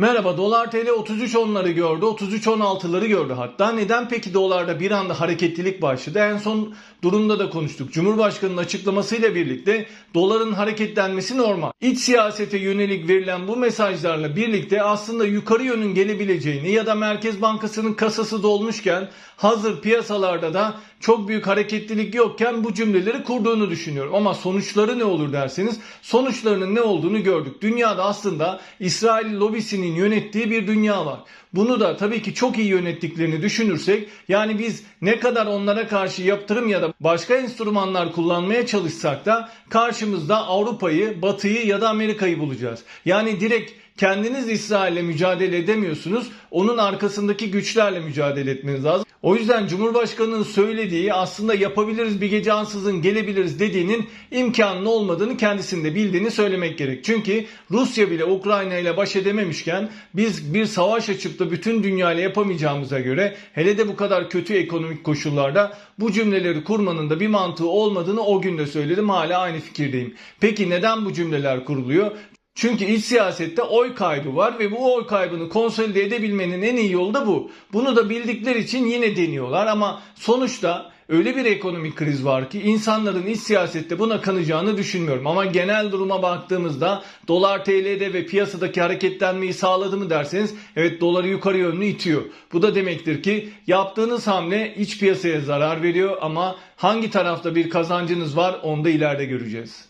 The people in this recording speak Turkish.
Merhaba dolar TL 33 onları gördü 33 16'ları gördü hatta. Neden peki dolarda bir anda hareketlilik başladı? En son durumda da konuştuk. Cumhurbaşkanı'nın açıklamasıyla birlikte doların hareketlenmesi normal. İç siyasete yönelik verilen bu mesajlarla birlikte aslında yukarı yönün gelebileceğini ya da Merkez Bankası'nın kasası dolmuşken hazır piyasalarda da çok büyük hareketlilik yokken bu cümleleri kurduğunu düşünüyorum. Ama sonuçları ne olur derseniz sonuçlarının ne olduğunu gördük. Dünyada aslında İsrail lobisinin yönettiği bir dünya var. Bunu da tabii ki çok iyi yönettiklerini düşünürsek yani biz ne kadar onlara karşı yaptırım ya da başka enstrümanlar kullanmaya çalışsak da karşımızda Avrupa'yı, Batı'yı ya da Amerika'yı bulacağız. Yani direkt kendiniz İsrail'le mücadele edemiyorsunuz. Onun arkasındaki güçlerle mücadele etmeniz lazım. O yüzden Cumhurbaşkanı'nın söylediği aslında yapabiliriz bir gece ansızın gelebiliriz dediğinin imkanının olmadığını kendisinde bildiğini söylemek gerek. Çünkü Rusya bile Ukrayna ile baş edememişken biz bir savaş açıp da bütün dünya ile yapamayacağımıza göre hele de bu kadar kötü ekonomik koşullarda bu cümleleri kurmanın da bir mantığı olmadığını o gün de söyledim hala aynı fikirdeyim. Peki neden bu cümleler kuruluyor? Çünkü iç siyasette oy kaybı var ve bu oy kaybını konsolide edebilmenin en iyi yolu da bu. Bunu da bildikleri için yine deniyorlar ama sonuçta öyle bir ekonomik kriz var ki insanların iç siyasette buna kanacağını düşünmüyorum. Ama genel duruma baktığımızda dolar TL'de ve piyasadaki hareketlenmeyi sağladı mı derseniz evet doları yukarı yönlü itiyor. Bu da demektir ki yaptığınız hamle iç piyasaya zarar veriyor ama hangi tarafta bir kazancınız var onu da ileride göreceğiz.